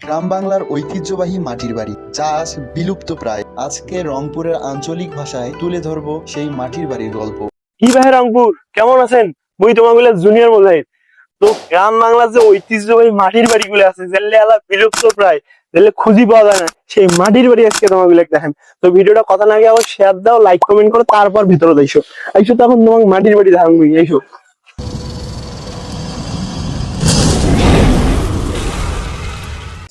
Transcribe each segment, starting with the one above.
গ্রাম বাংলার ঐতিহ্যবাহী মাটির বাড়ি, যা আজ বিলুপ্ত প্রায়। আজকে রংপুরের আঞ্চলিক ভাষায় তুলে ধরব সেই মাটির বাড়ির গল্প। কি ভাই রংপুর? কেমন আছেন? মুই তোমাগুলো জুনিয়র মোজাহিদ তো গ্রাম বাংলার যে ঐতিহ্যবাহী মাটির বাড়িগুলো আছে, যেগুলো এলা বিলুপ্ত প্রায়, যেগুলো খুঁজি পাওয়া যায় না, সেই মাটির বাড়ি আজকে তোমাগুলো দেখেন তো ভিডিওটা কথা আগে আবার শেয়ার দাও লাইক কমেন্ট করো, তারপর ভিতরে যাইছো আইসো তখন তোমাকে মাটির বাড়ি দেখাবো এইসো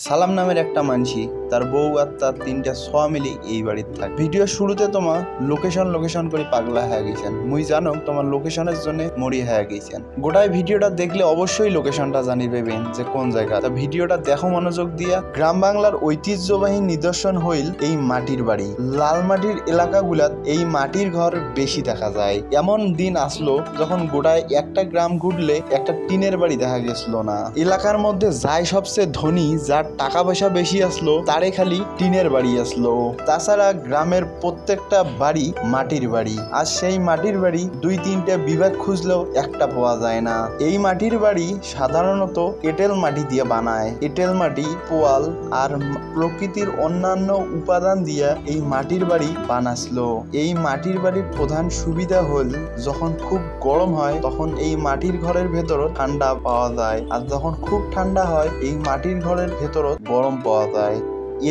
সালাম নামের একটা মানসি, তার বউ আর তার তিনটা সোয়া মিলি এই বাড়িতে থাকে। ভিডিও শুরুতে তোমার লোকেশন লোকেশন করে পাগলা হয়ে গেছেন। মুই জানো তোমার লোকেশনের জন্য মরি হয়ে গেছেন। গোটায় ভিডিওটা দেখলে অবশ্যই লোকেশনটা জানি পেবেন যে কোন জায়গা। তা ভিডিওটা দেখো মনোযোগ দিয়া। গ্রাম বাংলার ঐতিহ্যবাহী নিদর্শন হইল এই মাটির বাড়ি। লাল মাটির এলাকাগুলাত এই মাটির ঘর বেশি দেখা যায়। এমন দিন আসলো যখন গোটায় একটা গ্রাম ঘুরলে একটা টিনের বাড়ি দেখা গেছিল না। এলাকার মধ্যে যাই সবচেয়ে ধনী, যার টাকা পয়সা বেশি আসলো, তারে খালি টিনের বাড়ি আসলো। তাছাড়া গ্রামের প্রত্যেকটা বাড়ি মাটির বাড়ি, আর সেই মাটির বাড়ি দুই তিনটা বিভাগ খুঁজলেও একটা পাওয়া যায় না। এই মাটির বাড়ি সাধারণত এঁটেল মাটি দিয়ে বানায়। এঁটেল মাটি, পোয়াল আর প্রকৃতির অন্যান্য উপাদান দিয়ে এই মাটির বাড়ি বানাসলো। এই মাটির বাড়ির প্রধান সুবিধা হল, যখন খুব গরম হয়, তখন এই মাটির ঘরের ভেতর ঠান্ডা পাওয়া যায়। আর যখন খুব ঠান্ডা হয়, এই মাটির ঘরের ভেতরও গরম পাওয়া যায়।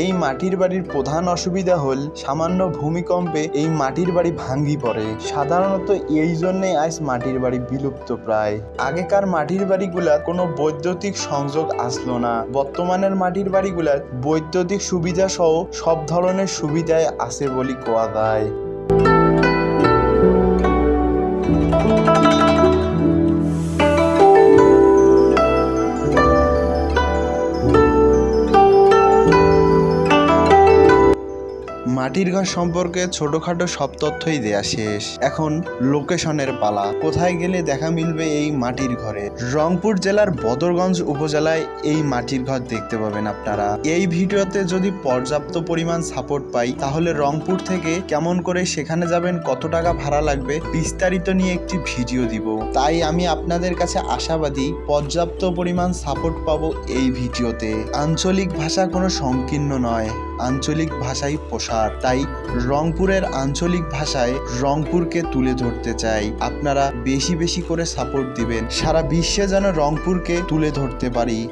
এই মাটির বাড়ির প্রধান অসুবিধা হল সামান্য ভূমিকম্পে এই মাটির বাড়ি ভাঙ্গি পড়ে। সাধারণত এই জন্যে আজ মাটির বাড়ি বিলুপ্ত প্রায়। আগেকার মাটির বাড়িগুলা কোনো বৈদ্যুতিক সংযোগ আসলো না। বর্তমানের মাটির বাড়িগুলার বৈদ্যুতিক সুবিধা সহ সব ধরনের সুবিধায় আছে বলি কোয়া যায়। মাটির ঘর সম্পর্কে ছোটখাটো সব তথ্যই দেয়া শেষ। এখন লোকেশনের পালা। কোথায় গেলে দেখা মিলবে এই মাটির ঘরে? রংপুর জেলার বদরগঞ্জ উপজেলায় এই মাটির ঘর দেখতে পাবেন আপনারা। এই ভিডিওতে যদি পর্যাপ্ত পরিমাণ সাপোর্ট পাই, তাহলে রংপুর থেকে কেমন করে সেখানে যাবেন, কত টাকা ভাড়া লাগবে, বিস্তারিত নিয়ে একটি ভিডিও দিব। তাই আমি আপনাদের কাছে আশাবাদী, পর্যাপ্ত পরিমাণ সাপোর্ট পাবো এই ভিডিওতে। আঞ্চলিক ভাষা কোনো সংকীর্ণ নয়। আঞ্চলিক ভাষাই প্রসার। তাই রংপুরের আঞ্চলিক ভাষায় রংপুরকে তুলে ধরতে চাই। আপনারা বেশি বেশি করে সাপোর্ট দিবেন। সারা বিশ্বে যেন রংপুরকে তুলে ধরতে পারি।